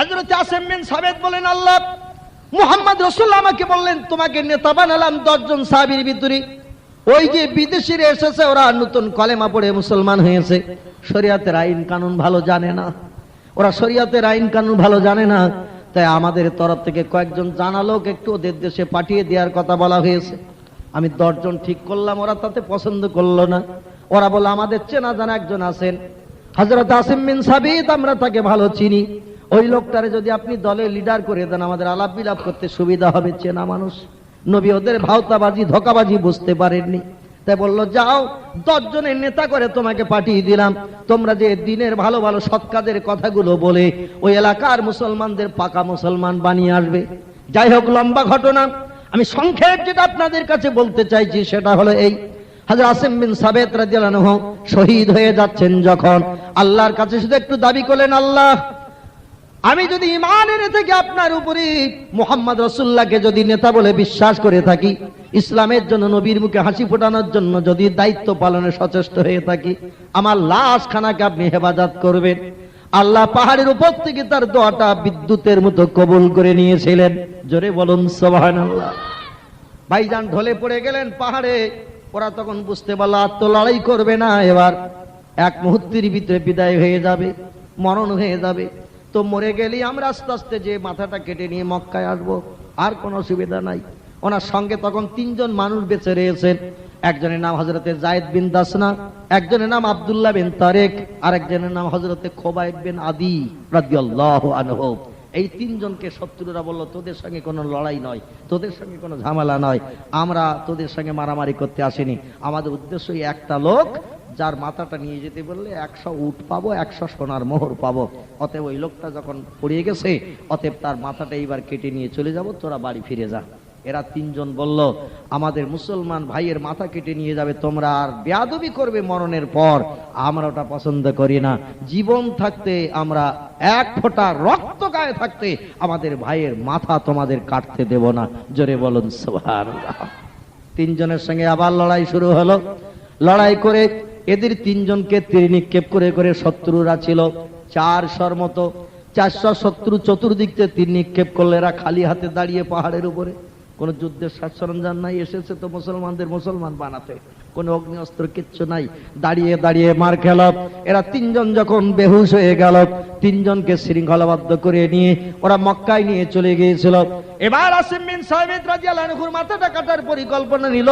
হজরত আসেম বিন সাবেদ বলেন, আল্লাহ, মুহাম্মদ রসুল্লাহ আমাকে বললেন, তোমাকে নেতা বানালাম দশজন সাহাবীর ভিতরে। ওই যে বিদেশিরা এসেছে, ওরা নতুন কলেমা পড়ে মুসলমান হয়েছে। শরিয়াতের আইন কানুন ভালো জানে না। ওরা শরিয়াতের আইন কানুন ভালো জানে না। তাই আমাদের তরফ থেকে কয়েকজন জানা লোক একটু ওদের দেশে পাঠিয়ে দেওয়ার কথা বলা হয়েছে। আমি দশজন ঠিক করলাম, ওরা তাতে পছন্দ করল না। ওরা বলে, আমাদের চেনা জানা একজন আছেন। হজরত আসিম বিন সাবিত, আমরা তাকে ভালো চিনি। ওই লোকটারে যদি আপনি দলে লিডার করে দেন, আমাদের আলাপ বিলাপ করতে সুবিধা হবে, চেনা মানুষ। নবী ওদের ভাওতাবাজি, ধোকাবাজি বুঝতে পারেননি। তাই বলল, যাও দশ জনের নেতা করে তোমাকে পাঠিয়ে দিলাম। তোমরা যে দিনের ভালো ভালো সৎ কাজের কথাগুলো বলে, ওই এলাকার মুসলমানদের পাকা মুসলমান বানিয়ে আসবে। যাই হোক, লম্বা ঘটনা। আমি সংক্ষেপ যেটা আপনাদের কাছে বলতে চাইছি, সেটা হলো এই। হাজর আসিম বিন রাদিয়াল্লাহু শহীদ হয়ে যাচ্ছেন যখন। আল্লাহর কাছে শুধু একটু দাবি করলেন, আল্লাহ আমি যদি ইমান এনে থেকে, আপনার উপরে মোহাম্মদ রসুল্লাহকে যদি নেতা বলে বিশ্বাস করে থাকি, ইসলামের জন্য, নবীর মুখে হাসি ফোটানোর জন্য যদি দায়িত্ব পালনে সচেষ্ট হয়ে থাকি, আমার লাশ খানাকে আপনি হেফাজত করবেন। আল্লাহ পাহাড়ের উপর থেকে তার দোয়াটা বিদ্যুতের মতো কবুল করে নিয়েছিলেন। জোরে বলুন আল্লাহ ভাইজান ঢলে পড়ে গেলেন পাহাড়ে। ওরা তখন বুঝতে পারল, আর তো লড়াই করবে না এবার। এক মুহূর্তের ভিতরে বিদায় হয়ে যাবে, মরণ হয়ে যাবে। তো মরে গেলেই আমরা আস্তে আস্তে যে মাথাটা কেটে নিয়ে মক্কায় আসব, আর কোনো অসুবিধা নাই। ওনার সঙ্গে তখন তিনজন মানুষ বেঁচে রয়েছেন। একজনের নাম হজরতে জায়েদ বিন দাসনা, একজনের নাম আব্দুল্লাহ বিন তারেক আর একজনের নাম হজরতে খোবাইব বিন আদি রাদিয়াল্লাহু আনহু। এই তিনজনকে শত্রুরা বলল, তোদের সঙ্গে কোনো লড়াই নয়, তোদের সঙ্গে কোনো ঝামেলা নয়। আমরা তোদের সঙ্গে মারামারি করতে আসিনি। আমাদের উদ্দেশ্য একটা লোক যার মাথাটা নিয়ে যেতে বললে একশো উট পাবো, একশো সোনার মোহর পাবো। অতএব ওই লোকটা যখন পড়িয়ে গেছে, অতএব তার মাথাটা এইবার কেটে নিয়ে চলে যাব, তোরা বাড়ি ফিরে যা। এরা তিনজন বলল, আমাদের মুসলমান ভাইয়ের মাথা কেটে নিয়ে যাবে, তোমরা আর বেয়াদবি করবে মরণের পর। আমরা ওটা পছন্দ করি না। জীবন থাকতে আমরা এক ফোঁটা রক্ত গায়ে থাকতে আমাদের ভাইয়ের মাথা তোমাদের কাটতে দেব না। জোরে বলুন তিনজনের সঙ্গে আবার লড়াই শুরু হলো। লড়াই করে এদের তিনজনকে তীর নিক্ষেপ করে করে শত্রুরা ছিল। চারশোর মতো। চারশো শত্রু চতুর্দিক থেকে তীর নিক্ষেপ করলে এরা খালি হাতে দাঁড়িয়ে পাহাড়ের উপরে। কোন যুদ্ধের সাজ সরঞ্জাম নাই, এসেছে তো মুসলমানদের মুসলমান বানাতে। কোন অগ্নি অস্ত্র কিচ্ছু নাই। দাঁড়িয়ে দাঁড়িয়ে মার খেল। এরা তিনজন যখন বেহুশ হয়ে গেল, তিনজনকে শৃঙ্খলাবদ্ধ করে নিয়ে ওরা মক্কায় নিয়ে চলে গিয়েছিল। এবার আসিম বিন সাহেদ রাজিয়াল্লাহু আনহুর মাথাটা কাটার পরিকল্পনা নিল।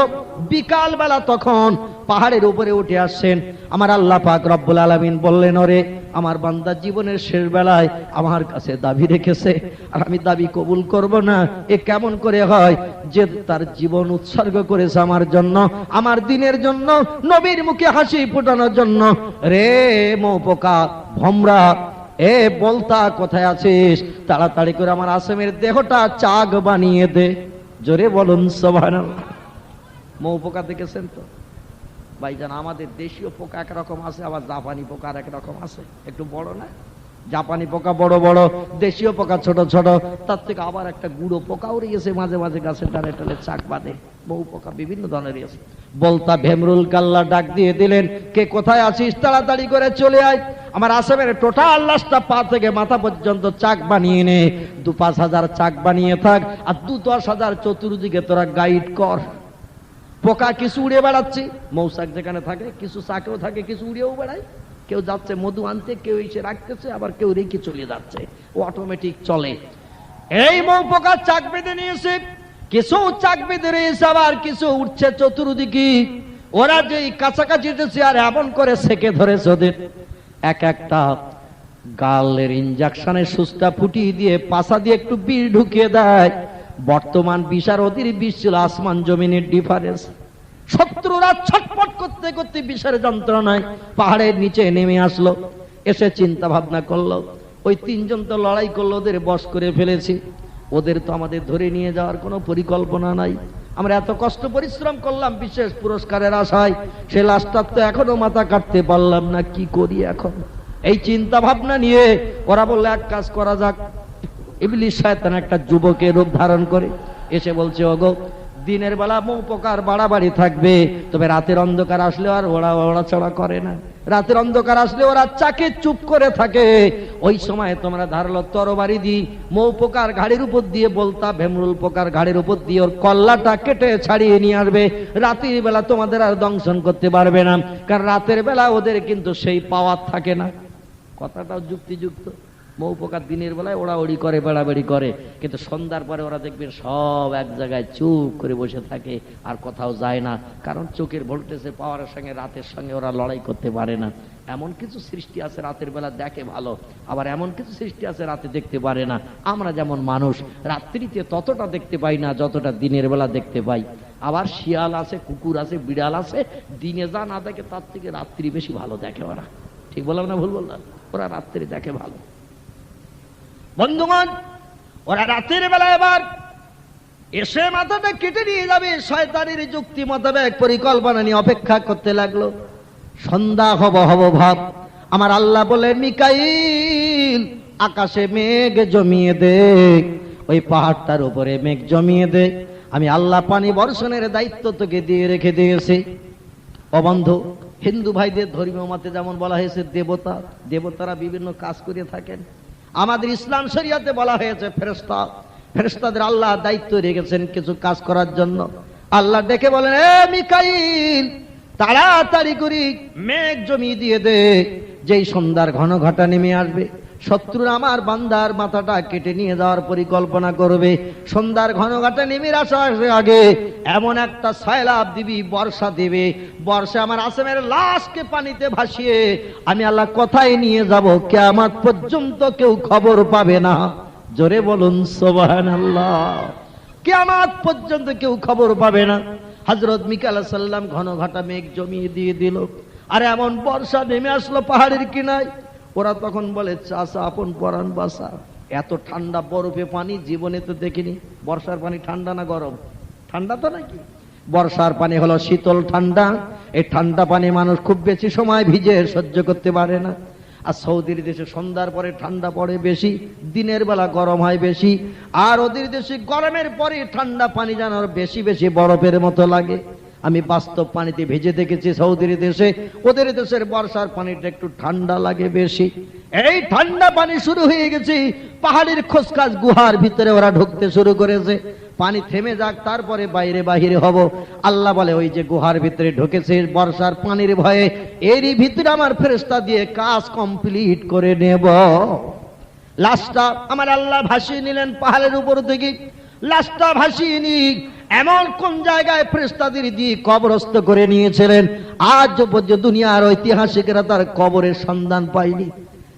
বিকাল বেলা তখন পাহাড়ের উপরে উঠে আসছেন। আমার আল্লাহ পাক রব্বুল আলামিন বললেন, ওরে, আমার বান্দা জীবনের শেষ বেলায় আমার কাছে দাবি রেখেছে। আর আমি দাবি কবুল করব না। এ কেমন করে হয় যে তার জীবন উৎসর্গ করেছে আমার জন্য, আমার দিনের জন্য, নবীর মুখে হাসি ফোটানোর জন্য। রে, মো পোকা ভমরা এ বলতা কোথায় আছিস? তাড়াতাড়ি করে আমার আসামের দেহটা চাগ বানিয়ে দে। জোরে বলুন সবাই মৌ পোকা দেখেছেন তো? ভাই ভাইজান, আমাদের দেশীয় পোকা একরকম আছে, আবার জাপানি পোকা একরকম আছে। একটু বড় না? জাপানি পোকা বড় বড়, দেশীয় পোকা ছোট ছোট, তার থেকে আবার একটা গুঁড়ো পোকাও রয়েছে মাঝে মাঝে গাছের টানে টানে চাক বাঁধে। বহু পোকা বিভিন্ন ধরনের আছে বলতা ভেমরুল কাল্লা ডাক দিয়ে দিলেন, কে কোথায় আছিস? তাড়াতাড়ি করে চলে আয়। আমার আসামের টোটাল লাশটা পা থেকে মাথা পর্যন্ত চাক বানিয়ে নে। দু পাঁচ হাজার চাক বানিয়ে থাক, আর দু দশ হাজার চতুর্দিকে তোরা গাইড কর। পোকা কিছু উড়ে বেড়াচ্ছি। মৌসাক যেখানে থাকে, কিছু চাকেও থাকে, কিছু উড়েও বেড়ায়। কেউ যাচ্ছে, মধু আনতে কেউ এসে রাখতেছে, আবার কেউ রেখে চলে যাচ্ছে। ও অটোমেটিক চলে। এই মৌ পোকা চাক বেঁধে নিয়েছে কিছু চাক বেঁধে রয়েছে আবার, কিছু উঠছে চতুর্দিকে। ওরা যে কাছাকাছি উঠেছে আর এমন করে সেকে ধরেছে ওদের। এক একটা গালের ইঞ্জেকশনের সুস্থা ফুটিয়ে দিয়ে পাশা দিয়ে একটু বিষ ঢুকিয়ে দেয়। বর্তমান আর ওদের বিষ ছিল আসমান জমিনের ডিফারেন্স শত্রুরা ছটপট করতে করতে বিষের যন্ত্রণায় পাহাড়ের নিচে নেমে আসলো। এসে চিন্তা ভাবনা করল, ওই তিনজন তো লড়াই করল, ওদের বশ করে ফেলেছি। ওদের তো আমাদের ধরে নিয়ে যাওয়ার কোনো পরিকল্পনা নাই। আমরা এত কষ্ট পরিশ্রম করলাম বিশেষ পুরস্কারের আশায়, সে লাশটার তো এখনও মাথা কাটতে পারলাম না, কি করি এখন? এই চিন্তা ভাবনা নিয়ে ওরা বলল, এক কাজ করা যাক। ইবলিশ শয়তান একটা যুবকের রূপ ধারণ করে, এসে বলছে, ওগো দিনের বেলা মৌ পোকার বাড়াবাড়ি থাকবে, তবে রাতের অন্ধকার আসলে আর ওরা ওড়াচড়া করে না। রাতের অন্ধকার আসলে ওরা চাকে চুপ করে থাকে। ওই সময় তোমরা ধারালো তরবারি দি মৌ পোকার ঘাড়ির উপর দিয়ে বলতা, ভেমরুল পোকার ঘাড়ির উপর দিয়ে ওর কল্লাটা কেটে ছাড়িয়ে নিয়ে আসবে। রাতের বেলা তোমাদের আর দংশন করতে পারবে না, কারণ রাতের বেলা ওদের কিন্তু সেই পাওয়ার থাকে না। কথাটাও যুক্তিযুক্ত। মৌ পোকা দিনের বেলায় ওড়াউড়ি করে, বেড়াবেড়ি করে। কিন্তু সন্ধ্যার পরে ওরা দেখবেন সব এক জায়গায় চুপ করে বসে থাকে, আর কোথাও যায় না। কারণ চোখের ভোল্টেজে পাওয়ারের সঙ্গে, রাতের সঙ্গে ওরা লড়াই করতে পারে না। এমন কিছু সৃষ্টি আছে রাতের বেলা দেখে ভালো, আবার এমন কিছু সৃষ্টি আছে রাতে দেখতে পারে না। আমরা যেমন মানুষ, রাত্রিতে ততটা দেখতে পাই না যতটা দিনের বেলা দেখতে পাই। আবার শিয়াল আছে, কুকুর আছে, বিড়াল আছে, দিনে যা না দেখে তার থেকে রাত্রি বেশি ভালো দেখে ওরা। ঠিক বললাম না ভুল বললাম? ওরা রাত্রি দেখে ভালো। বন্ধুগণ, ওরা রাতের বেলা এবার এসে মাথাটা কেটে নিয়ে যাবে। শয়তানের যুক্তি মোতাবেক পরিকল্পনা নিয়ে অপেক্ষা করতে লাগল। সন্ধ্যা হব হব ভাব। আমার আল্লাহ বলে, মিকাইল, আকাশে মেঘ জমিয়ে দে, ওই পাহাড়টার উপরে মেঘ জমিয়ে দে। আমি আল্লাহ পানি বর্ষণের দায়িত্ব তোকে দিয়ে রেখে দিয়েছি। অবন্ধ হিন্দু ভাইদের ধর্মীয় মতে যেমন বলা হয়েছে, দেবতা, দেবতারা বিভিন্ন কাজ করে থাকেন। আমাদের ইসলাম শরিয়াতে বলা হয়েছে ফেরেস্তা ফেরেস্তাদের আল্লাহ দায়িত্ব রেখেছেন কিছু কাজ করার জন্য। আল্লাহ ডেকে বলেন, এ মিকাইল, তাড়াতাড়ি করি মেঘ জমি দিয়ে দে, যেই সন্ধ্যার ঘন ঘটা নেমে আসবে। শত্রুরা আমার বান্দার মাথাটা কেটে নিয়ে যাওয়ার পরিকল্পনা করবে। সন্ধ্যার ঘন ঘাটে নেমে আসার আগে। এমন একটা সয়লাভ দিবি, বর্ষা দেবে। বর্ষা আমার আসামের লাশকে পানিতে ভাসিয়ে আমি আল্লাহ কোথায় নিয়ে যাব? কেয়ামত পর্যন্ত কেউ খবর পাবে না। জোরে বলুন সোবাহান আল্লাহ কেয়ামত পর্যন্ত কেউ খবর পাবে না। হজরত মিকাল সাল্লাম ঘন ঘাটা মেঘ জমিয়ে দিয়ে দিল। আর এমন বর্ষা নেমে আসলো পাহাড়ের কিনায়। ওরা তখন বলে চাষা আপন পরাণ বাসা। এত ঠান্ডা বরফে পানি, জীবনে তো দেখিনি। বর্ষার পানি ঠান্ডা না গরম? ঠান্ডা তো নাকি? বর্ষার পানি হলো শীতল ঠান্ডা। এই ঠান্ডা পানি মানুষ খুব বেশি সময় ভিজে সহ্য করতে পারে না। আর সৌদির দেশে সন্ধ্যার পরে ঠান্ডা পড়ে বেশি, দিনের বেলা গরম হয় বেশি। আর ওদের দেশে গরমের পরে ঠান্ডা পানি যেন বেশি বেশি বরফের মতো লাগে। আমি বাস্তব পানিতে ভেজে দেখেছি সৌদির দেশে। ওদের দেশের বর্ষার পানিটা একটু ঠান্ডা লাগে বেশি। এই ঠান্ডা পানি শুরু হয়ে গেছে। পাহাড়ের খোসকাস গুহার ভিতরে ওরা ঢুকতে শুরু করেছে। পানি থেমে যাক, তারপরে বাইরে বাহিরে হব। আল্লাহ বলে, ওই যে গুহার ভিতরে ঢুকেছে বর্ষার পানির ভয়ে, এরই ভিতরে আমার ফেরেস্তা দিয়ে কাজ কমপ্লিট করে নেব। লাশটা আমার আল্লাহ ভাসিয়ে নিলেন পাহাড়ের উপর থেকে। লাশটা ভাসিয়ে নি এমন কোন জায়গায় ফেরেস্তাদের দিয়ে কবরস্থ করে নিয়েছিলেন? আজ পর্যন্ত দুনিয়ার ঐতিহাসিকরা তার কবরের সন্ধান পায়নি।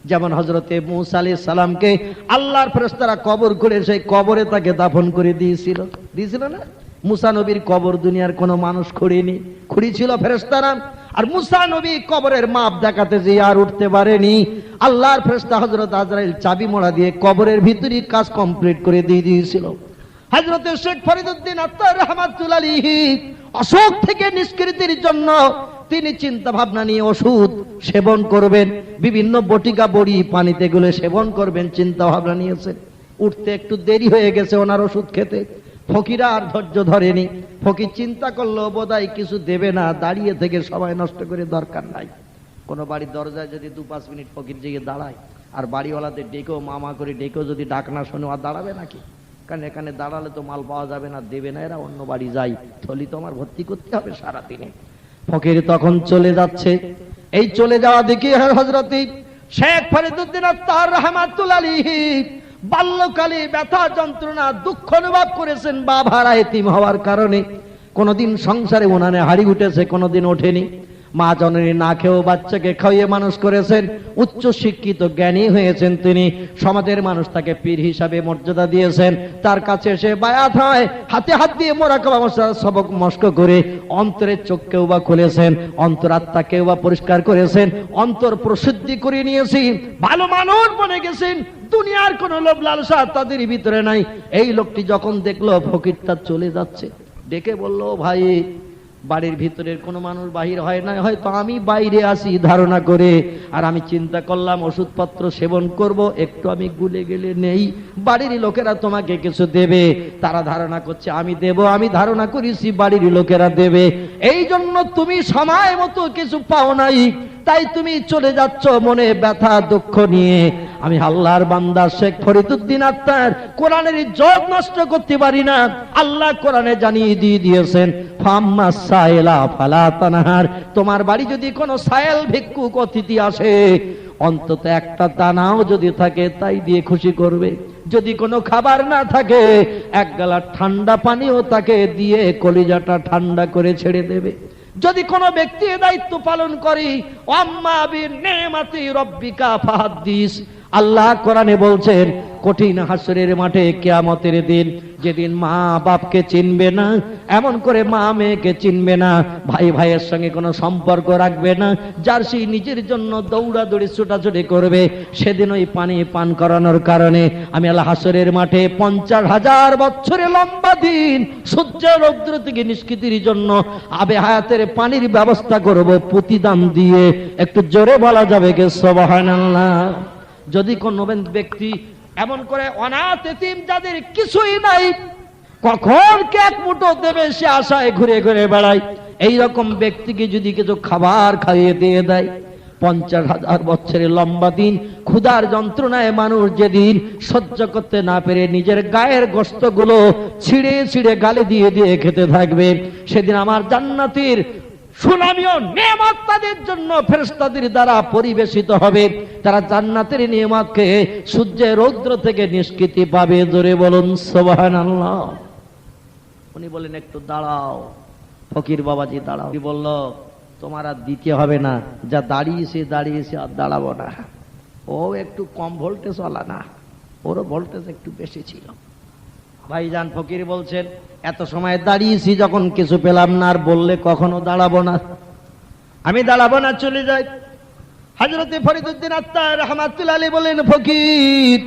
যেমন হজরতে মুসা আলী সালামকে আল্লাহর ফেরেস্তারা কবর করে সেই কবরে তাকে দাফন করে দিয়েছিল। দিয়েছিল না? মুসা নবীর কবর দুনিয়ার কোনো মানুষ খুঁড়িনি, খুঁড়িছিল ফেরেস্তারা আর মুসা নবী কবরের মাপ দেখাতে যে আর উঠতে পারেনি, আল্লাহর ফেরেস্তা হজরত আজরাইল চাবি মোড়া দিয়ে কবরের ভিতরে কাজ কমপ্লিট করে দিয়ে দিয়েছিল। হজরতের শেখ ফরিদুদ্দিন আত্মার রহমাতুল আলিহি অসুখ থেকে নিষ্কৃতির জন্য তিনি চিন্তা ভাবনা নিয়ে ওষুধ সেবন করবেন। বিভিন্ন বটিকা বড়ি পানিতে গুলে সেবন করবেন চিন্তা ভাবনা নিয়েছেন। উঠতে একটু দেরি হয়ে গেছে ওনার ওষুধ খেতে। ফকিরা আর ধৈর্য ধরেনি। ফকির চিন্তা করল, বোধহয় কিছু দেবে না, দাঁড়িয়ে থেকে সবাই নষ্ট করে দরকার নাই। কোনো বাড়ির দরজায় যদি দু পাঁচ মিনিট ফকির জেগে দাঁড়ায়, আর বাড়িওয়ালাদের ডেকেও মামা করে ডেকেও যদি ডাক না শোনে, আর দাঁড়াবে নাকি? কারণ এখানে দাঁড়ালে তো মাল পাওয়া যাবে না, দেবে না, এরা অন্য বাড়ি যাই থলি তো আমার ভর্তি করতে হবে সারা দিনে ফকির তখন চলে যাচ্ছে। এই চলে যাওয়া দেখি হজরতি শেখ ফরিদুদ্দিন তার রহমাতুল আলিহি বাল্যকালে ব্যথা যন্ত্রণা, দুঃখ অনুভব করেছেন বাবারা এতিম হওয়ার কারণে। কোনোদিন সংসারে উনানে হাড়ি উঠেছে কোনোদিন ওঠেনি। মা জননী না খেয়েও বাচ্চাকে খাইয়ে মানুষ করেছেন, উচ্চ শিক্ষিত জ্ঞানী হয়েছেন তিনি, সমাজের মানুষ তাকে পীর হিসাবে মর্যাদা দিয়েছেন। তার কাছে এসে বায়াত হয়, হাতে হাত দিয়ে মোরাকাবা সবক মস্ক করে অন্তরের চোখকেও বা খুলেছেন অন্তরাত্মাকেও বা পরিষ্কার করেছেন, অন্তর প্রসিদ্ধি করে নিয়েছি, ভালো মানুষ বনে গেছেন, দুনিয়ার কোন লোভ লালসা তাদের ভিতরে নাই। এই লোকটি যখন দেখল, ফকিরটা চলে যাচ্ছে, ডেকে বলল, ভাই বাড়ির ভিতরের কোনো মানুষ বাহির হয় না হয়তো আমি বাইরে আসি ধারণা করে। আর আমি চিন্তা করলাম, ওষুধপত্র সেবন করব, একটু আমি গুলে গেলে নেই। বাড়ির লোকেরা তোমাকে কিছু দেবে, তারা ধারণা করছে, আমি দেব, আমি ধারণা করেছি, বাড়ির লোকেরা দেবে। এই জন্য তুমি সময় মতো কিছু পাও নাই। তাই তুমি চলে যাচ্ছ মনে ব্যথা, দুঃখ নিয়ে। আমি আল্লাহর বান্দা শেখ ফরিদুদ্দিন আত্মার কোরআনের ইজ্জত নষ্ট করতে পারি না। আল্লাহ কোরআনে জানিয়ে দিয়ে দিয়েছেন, ফাম্মা সাইলা ফালা তানহার। তোমার বাড়ি যদি কোনো সায়েল ভিক্ষুক অতিথি আসে, অন্তত একটা দানাও যদি থাকে, তাই দিয়ে খুশি করবে। যদি কোনো খাবার না থাকে, এক গালা ঠান্ডা পানিও তাকে দিয়ে কলিজাটা ঠান্ডা করে ছেড়ে দেবে। যদি কোনো ব্যক্তি দায়িত্ব পালন করি অম্মা বিন নেমাতি রব্বিকা ফাহাদ্দিস। আল্লাহ কোরআনে বলছেন, কঠিন হাসরের মাঠে কেয়ামতের দিন যেদিন মা বাপকে চিনবে না, এমন করে মা মেয়েকে চিনবে না, ভাই ভাইয়ের সঙ্গে কোনো সম্পর্ক রাখবে না, যার সেই নিজের জন্য দৌড়াদৌড়ি ছোটাছুটি করবে, সেদিন ওই পানি পান করানোর কারণে আমি আল্লাহ হাসরের মাঠে পঞ্চাশ হাজার বছরে লম্বা দিন সূর্যের রৌদ্র থেকে নিষ্কৃতির জন্য আবে হায়াতের পানির ব্যবস্থা করব প্রতিদান দিয়ে, একটু জোরে বলা যাবে কে, সবহানাল্লাহ। যদি কোন ব্যক্তি এমন করে অনাথ এতিম যাদের কিছুই নাই, কখন কে এক মুঠো দেবে সে আশায় ঘুরে ঘুরে বেড়ায়? এই রকম ব্যক্তিকে যদি কিছু খাবার খাইয়ে দিয়ে দেয়, পঞ্চাশ হাজার বছরের লম্বা দিন, ক্ষুধার যন্ত্রণায় মানুষ যেদিন সহ্য করতে না পেরে নিজের গায়ের গোস্তগুলো ছিঁড়ে ছিঁড়ে গালে দিয়ে দিয়ে খেতে থাকবে, সেদিন আমার জান্নাতির সুনামীয় নিয়ামত তাদের জন্য ফেরেশতাদের দ্বারা পরিবেশিত হবে। তারা জান্নাতের নিয়ামতকে সূর্যের রৌদ্র থেকে নিষ্কৃতি পাবে। জোরে বলুন, সুবহানাল্লাহ। উনি বলেন একটু দাঁড়াও। ফকির বাবাজি, দাঁড়াও। বলল, তোমার আর দিতে হবে না। যা দাঁড়িয়েছে দাঁড়িয়েছে আর দাঁড়াবো না। ও একটু কম ভোল্টেজ ওলা না। ওরও ভোল্টেজ একটু বেশি ছিল। ভাইজান ফকির বলছেন এত সময় দাঁড়িয়েছি যখন কিছু পেলাম না, আর বললে কখনো দাঁড়াবো না। আমি দাঁড়াবো না, চলে যাই। হাজরতে ফরিদুদ্দিন আত্মার রহমাতুল আলী বলেন, ফকির,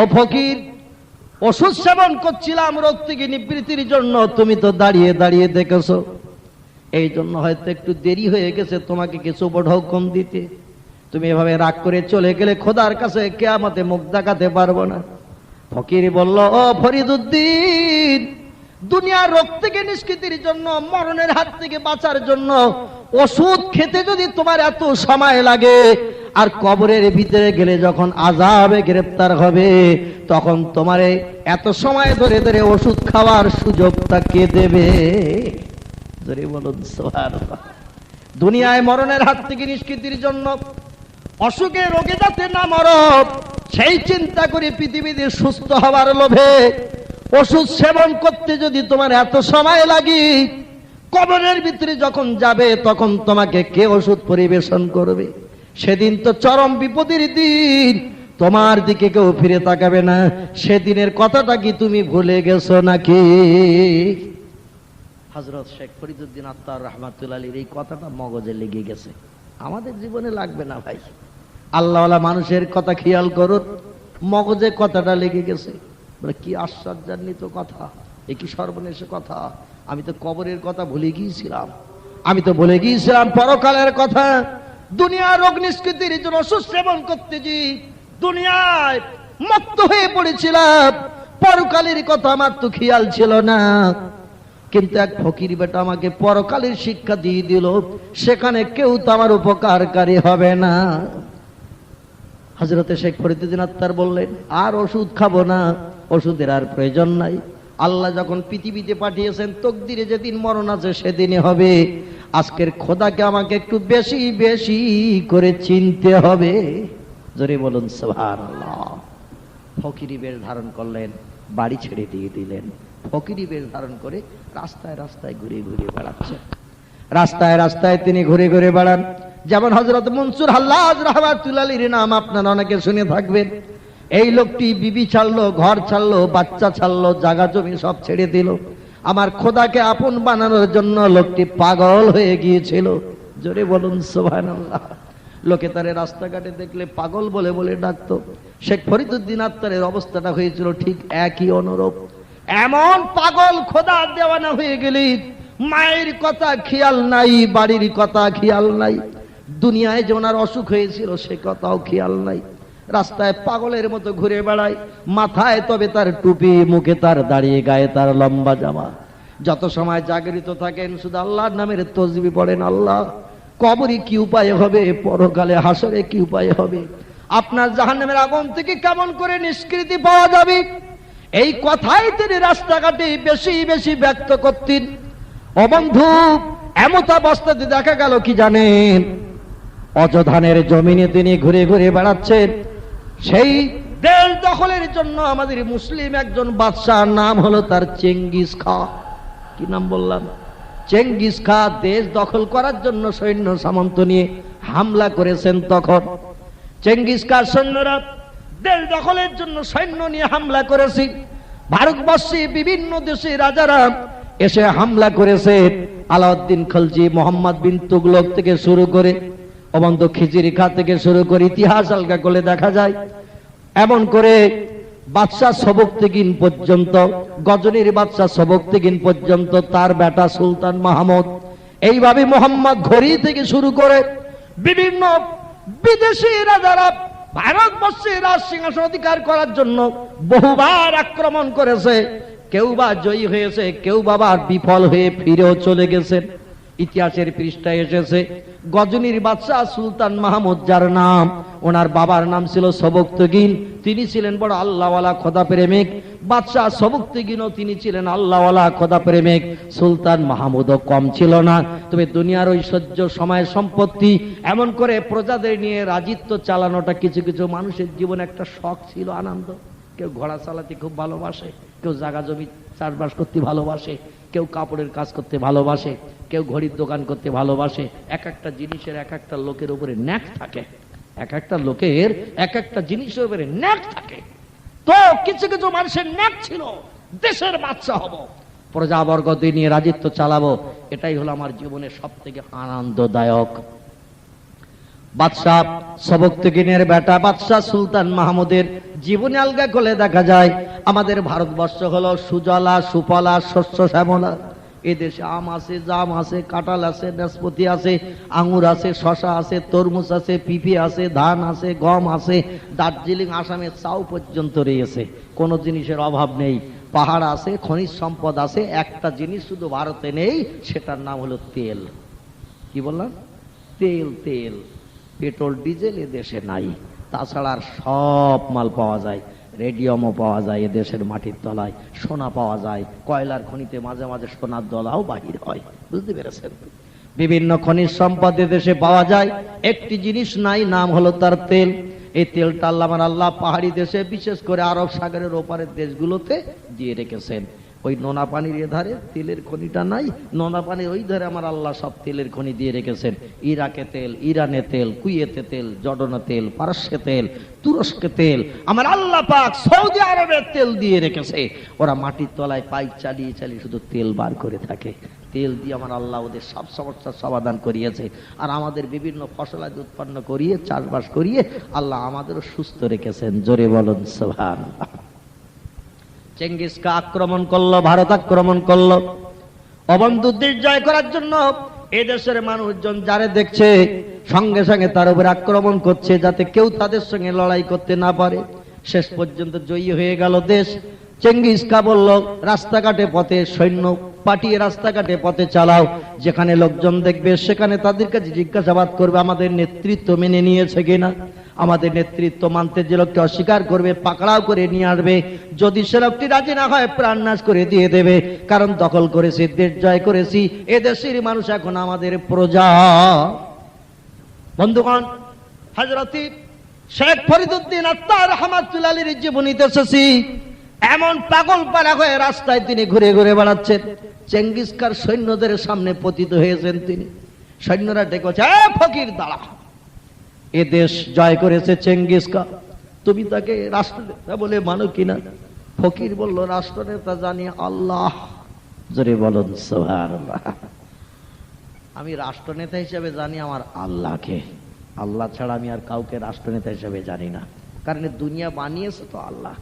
ও ফকির, ওষুধ সেবন করছিলাম, রোগ থেকে নিবৃত্তির জন্য। তুমি তো দাঁড়িয়ে দাঁড়িয়ে দেখেছ। এই জন্য হয়তো একটু দেরি হয়ে গেছে তোমাকে কিছু বড় হুকুম দিতে। তুমি এভাবে রাগ করে চলে গেলে খোদার কাছে কে কেয়ামতে মুখ দেখাতে পারব না। ফকির বলল, ও ফরিদুদ্দিন দুনিয়ার রোগ থেকে নিষ্কৃতির জন্য, মরণের হাত থেকে বাঁচার জন্য, ওষুধ খেতে যদি তোমার এত সময় লাগে, আর কবরের ভিতরে গেলে যখন আজাবে গ্রেপ্তার হবে, তখন তোমারে এত সময় ধরে ধরে ওষুধ খাওয়ার সুযোগটা কে দেবে? বলুন দুনিয়ায় মরণের হাত থেকে নিষ্কৃতির জন্য, অসুখে রোগে যাতে না মরব সেই চিন্তা করে পৃথিবীতে সুস্থ হওয়ার লোভে ওষুধ সেবন করতে যদি তোমার এত সময় লাগি কবরের ভিতরে যখন যাবে তখন তোমাকে কে ওষুধ পরিবেশন করবে? সেদিন তো চরম বিপদের দিন তোমার দিকে কেউ ফিরে তাকাবে না। সেদিনের কথাটা কি তুমি ভুলে গেছো নাকি? হজরত শেখ ফরিদুদ্দিন আত্মার রহমাতুল আলীর এই কথাটা মগজে লেগে গেছে। আমাদের জীবনে লাগবে না ভাই। আল্লাহওয়ালা মানুষের কথা খেয়াল করুন মগজে কথাটা লেগে গেছে। বলে, কি আশ্চর্যান্বিত কথা, এ কি সর্বনেশে কথা। আমি তো কবরের কথা ভুলে গিয়েছিলাম। আমি তো বলে গিয়েছিলাম পরকালের কথা। দুনিয়ার রোগ নিষ্কৃতির জন্য সুসেবন করতেছি। দুনিয়ায় মত্ত হয়ে পড়েছিলাম। পরকালের কথা আমার তো খেয়াল ছিল না। কিন্তু এক ফকির বেটা আমাকে পরকালের শিক্ষা দিয়ে দিল, সেখানে কেউ তো আমার উপকারকারী হবে না। হজরতে শেখ ফরিদুদ্দিন আত্মার বললেন, আর ওষুধ খাব না। ওষুধের আর প্রয়োজন নাই। আল্লাহ যখন পৃথিবীতে পাঠিয়েছেন, তকদিরে যেদিন মরণ আছে সেদিনই হবে। আজকের খোদাকে আমাকে একটু বেশি বেশি করে চিনতে হবে। জোরে বলুন, সুবহানাল্লাহ। ফকিরি বেশ ধারণ করলেন, বাড়ি ছেড়ে দিয়ে দিলেন। ফকিরি বেশ ধারণ করে রাস্তায় রাস্তায় ঘুরে ঘুরে বেড়াচ্ছে রাস্তায় রাস্তায় তিনি ঘুরে ঘুরে বেড়ান। যেমন হজরত মনসুর হাল্লাজ রহমাতুল্লাহির নাম আপনারা অনেকে শুনে থাকবেন। এই লোকটি বিবি ছাড়লো, ঘর ছাড়লো, বাচ্চা ছাড়লো, জাগা জমি সব ছেড়ে দিল। আমার খোদাকে আপন বানানোর জন্য লোকটি পাগল হয়ে গিয়েছিল। জোরে বলুন, সুবহানাল্লাহ। লোকে তারে রাস্তাঘাটে দেখলে পাগল বলে বলে ডাকতো। শেখ ফরিদুদ্দিন আত্মারের অবস্থাটা হয়েছিল ঠিক একই অনুরূপ। এমন পাগল খোদা দেওয়ানা হয়ে গেলি, মায়ের কথা খেয়াল নাই, বাড়ির কথা খেয়াল নাই। দুনিয়ায় যে ওনার অসুখ হয়েছিল সে কথাও খেয়াল নাই। রাস্তায় পাগলের মতো ঘুরে বেড়ায়, মাথায় তবে তার টুপি, মুখে তার দাঁড়িয়ে গায়ে তার লম্বা জামা। যত সময় জাগরিত থাকেন, শুধু আল্লাহর নামের তসবি পড়েন আল্লাহ। কবরে কি উপায় হবে? পরকালে হাসরে কি উপায় হবে? আপনার জাহান্নামের আগুন থেকে কেমন করে নিষ্কৃতি পাওয়া যাবে? এই কথাই তিনি রাস্তাঘাটে বেশি বেশি ব্যক্ত করতেন। অবন্ধু এমত অবস্থাতে দেখা গেল কি জানেন? অযোধানের জমিনে তিনি ঘুরে ঘুরে বেড়াচ্ছেন। সেই দেশ দখলের জন্য আমাদের মুসলিম একজন বাদশাহ নাম হলো তার চেঙ্গিস খা। কি নাম বললাম? চেঙ্গিস খা দেশ দখল করার জন্য সৈন্য সামন্ত নিয়ে হামলা করেছেন তখন। চেঙ্গিস খার সৈন্যরা দেশ দখলের জন্য সৈন্য নিয়ে হামলা করেছি। ভারতবর্ষে বিভিন্ন দেশে রাজারা এসে হামলা করেছে। আলাউদ্দিন খলজি, মোহাম্মদ বিন তুগলক থেকে শুরু করে অবন্ত খিচিরি খা থেকে শুরু করে ইতিহাস আলগা করলে দেখা যায়। এমন করে বাদশাহ সবক্তিগিন পর্যন্ত, গজনীর বাদশাহ সবক্তিগিন পর্যন্ত, তার বেটা সুলতান মাহমুদ, এইভাবে মোহাম্মদ ঘড়ি থেকে শুরু করে বিভিন্ন বিদেশি রাজারা ভারতবর্ষে রাজ সিংহাসন অধিকার করার জন্য বহুবার আক্রমণ করেছে। কেউ বা জয়ী হয়েছে, কেউ বাবা বিফল হয়ে ফিরেও চলে গেছেন ইতিহাসের পৃষ্ঠায় এসেছে, গজনীর বাদশাহ সুলতান মাহমুদ, যার নাম, ওনার বাবার নাম ছিল সবক্তগিন, তিনি ছিলেন বড় আল্লাহওয়ালা খোদা প্রেমিক, বাদশাহ সবক্তগিনও তিনি ছিলেন আল্লাহওয়ালা খোদা প্রেমিক, সুলতান মাহমুদও কম ছিল না। তবে দুনিয়ার ঐশ্বর্য সময় সম্পত্তি, এমন করে প্রজাদের নিয়ে রাজিত্ব চালানোটা কিছু কিছু মানুষের জীবনে একটা শখ ছিল, আনন্দ। কেউ ঘোড়া চালাতে খুব ভালোবাসে। কেউ জাগা জমি চাষবাস করতে ভালোবাসে, কেউ কাপড়ের কাজ করতে ভালোবাসে, কেউ ঘড়ির দোকান করতে ভালোবাসে, এক একটা জিনিসের এক একটা লোকের উপরে ন্যাক থাকে। এক একটা লোকের এক একটা জিনিসের উপরে ন্যাক থাকে। তো কিছু কিছু মানুষের ন্যাক ছিল, দেশের বাচ্চা হব। প্রজাবর্গ দিয়ে নিয়ে রাজিত্ব চালাবো, এটাই হলো আমার জীবনের সব থেকে আনন্দদায়ক বাদশাহ সবক্তগিনের বেটা বাদশাহ সুলতান মাহমুদের জীবনে আলগা করলে দেখা যায়। আমাদের ভারতবর্ষ হলো সুজলা সুফলা শস্য শ্যামলা। এদেশে আম আছে, জাম আছে, কাঁঠাল আছে, নাশপাতি আছে আঙ্গুর আছে, শশা আছে, তরমুজ আছে, পিপি আছে, ধান আছে, গম আছে। দার্জিলিং আসামে চাও পর্যন্ত রয়েছে। কোনো জিনিসের অভাব নেই। পাহাড় আছে, খনিজ সম্পদ আছে, একটা জিনিস শুধু ভারতে নেই, সেটার নাম হলো তেল। কি বললাম? তেল তেল। পেট্রোল, ডিজেল এ দেশে নাই। তাছাড়া সব মাল পাওয়া যায়। রেডিয়ামও পাওয়া যায় এ দেশের মাটির তলায়। সোনা পাওয়া যায়। কয়লার খনিতে মাঝে মাঝে সোনার দলাও বাহির হয়। বুঝতে পেরেছেন? বিভিন্ন খনিজ সম্পদ দেশে পাওয়া যায়। একটি জিনিস নাই, নাম হলো তার তেল। এই তেলটা আল্লাহ আল্লাহ পাহাড়ি দেশে বিশেষ করে আরব সাগরের ওপারের দেশগুলোতে দিয়ে রেখেছেন। ওই নোনা পানির এধারে তেলের খনিটা নাই, নোনা পানির ওই ধারে আমার আল্লাহ সব তেলের খনি দিয়ে রেখেছেন। ইরাকে তেল, ইরানে তেল, কুয়েতে তেল, জর্ডনে তেল, পারস্যে তেল, তুরস্কে তেল, আমার আল্লাহ পাক সৌদি আরবের তেল দিয়ে রেখেছে। ওরা মাটির তলায় পাইপ চালিয়ে চালিয়ে শুধু তেল বার করে থাকে। তেল দিয়ে আমার আল্লাহ ওদের সব সমস্যার সমাধান করিয়েছে। আর আমাদের বিভিন্ন ফসলাদি উৎপন্ন করিয়ে, চাষবাস করিয়ে আল্লাহ আমাদেরও সুস্থ রেখেছেন। জোরে বলুন সোহান চেঙ্গিসকে আক্রমণ করল, ভারত আক্রমণ করল। অবন্ধুদের জয় করার জন্য এদেশের মানুষজন যারে দেখছে, সঙ্গে সঙ্গে তার উপর আক্রমণ করছে, যাতে কেউ তাদের সঙ্গে লড়াই করতে না পারে। শেষ পর্যন্ত জয়ী হয়ে গেল দেশ। চেঙ্গিস কা বলল, রাস্তাঘাটে পথে সৈন্য, পাঠিয়ে রাস্তাঘাটে পথে চালাও। যেখানে লোকজন দেখবে, সেখানে তাদের কাছে জিজ্ঞাসাবাদ করবে, আমাদের নেতৃত্ব মেনে নিয়েছে কিনা। আমাদের নেতৃত্ব মানতে যে লোককে অস্বীকার করবে, পাকড়াও করে নিয়ে আসবে, যদি সে লোকটি রাজি না হয় প্রাণ নাশ করে দিয়ে দেবে। কারণ দখল করেছি, দেশ জয় করেছি এ দেশের মানুষ এখন আমাদের প্রজা। বন্ধুগণ হাজরতি শেখ ফরিদুদ্দিন আত্মার রহমাতুল আলীর জীবনীতে এসেছি। এমন পাগল পাড়া হয়ে রাস্তায় তিনি ঘুরে ঘুরে বেড়াচ্ছেন। চেঙ্গিস খার সৈন্যদের সামনে পতিত হয়েছেন তিনি। সৈন্যরা ডেকেছে, "এ ফকির দাঁড়া এ দেশ জয় করেছে চেঙ্গিস খা তুমি তাকে রাষ্ট্রনেতা বলে মানো কিনা? ফকির বলল, রাষ্ট্রনেতা জানি আল্লাহ। জোরে বলুন, সুবহানাল্লাহ। আমি রাষ্ট্রনেতা হিসেবে জানি আমার আল্লাহকে। আল্লাহ ছাড়া আমি আর কাউকে রাষ্ট্রনেতা হিসেবে জানি না। কারণ দুনিয়া বানিয়েছে তো আল্লাহ।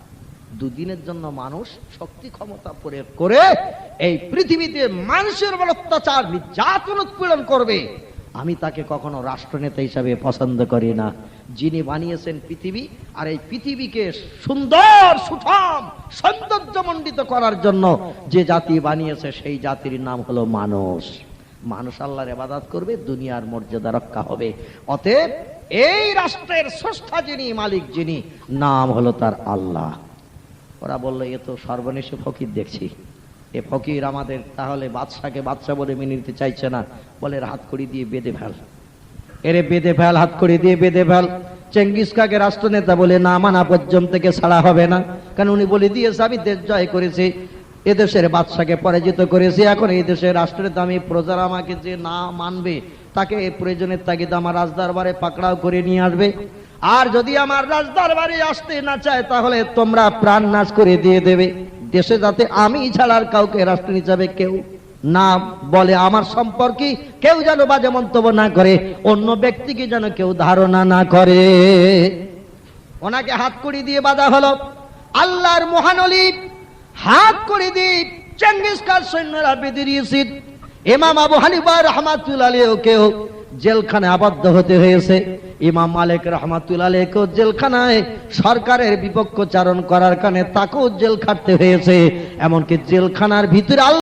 দুদিনের জন্য মানুষ শক্তি ক্ষমতা প্রয়োগ করে এই পৃথিবীতে মানুষের অত্যাচার, নির্যাতন উৎপীড়ন করবে। আমি তাকে কখনো রাষ্ট্রনেতা হিসাবে পছন্দ করি না। যিনি বানিয়েছেন পৃথিবী, আর এই পৃথিবীকে সুন্দর সুঠাম সৌন্দর্যমণ্ডিত করার জন্য যে জাতি বানিয়েছে, সেই জাতির নাম হলো মানুষ। মানুষ আল্লাহর এবাদাত করবে, দুনিয়ার মর্যাদা রক্ষা হবে। অতএব এই রাষ্ট্রের স্রষ্টা যিনি, মালিক যিনি, নাম হলো তার আল্লাহ। ওরা বলল, এ তো সর্বনেশে ফকির দেখছি। এ ফকির আমাদের তাহলে বাদশাকে বাদশা বলে মেনে নিতে চাইছে না। বলে হাত করি দিয়ে বেঁধে ফেল। এরে বেঁধে ফেল, হাত করি দিয়ে বেঁধে ফেল। চেঙ্গিস খাকে রাষ্ট্রনেতা বলে না মানা পর্যন্ত থেকে ছাড়া হবে না। কারণ উনি বলে দিয়েছে আমি দেশ জয় করেছি, এদেশের বাদশাকে পরাজিত করেছি। এখন এই দেশের রাষ্ট্রের আমি, প্রজারা আমাকে যে না মানবে, তাকে এই প্রয়োজনের তাগিদ আমার রাজদরবারে পাকড়াও করে নিয়ে আসবে। আর যদি আমার রাজদরবারে আসতে না চায়, তাহলে তোমরা প্রাণ নাশ করে দিয়ে দেবে। দেশে যাতে আমি ছাড়ার কাউকে রাষ্ট্র হিসাবে কেউ না বলে, আমার সম্পর্কে কেউ যেন বাজে মন্তব্য না করে, অন্য ব্যক্তিকে যেন কেউ ধারণা না করে। ওনাকে হাত করি দিয়ে বাধা হলো। আল্লাহর মহানলী হাত করে দিয়ে চেঙ্গিস খান সৈন্যরা বেঁধে দিয়েছে। ইমাম আবু হানিফা রহমাতুল্লাহ কেউ জেলখানে আবদ্ধ হতে হয়েছে। ইমাম মালিক রহমাতুল কেউ জেলখানায় সরকারের বিপক্ষ চারণ করার কারণে তাকেও জেল খাটতে হয়েছে। এমনকি জেলখানার ভিতরে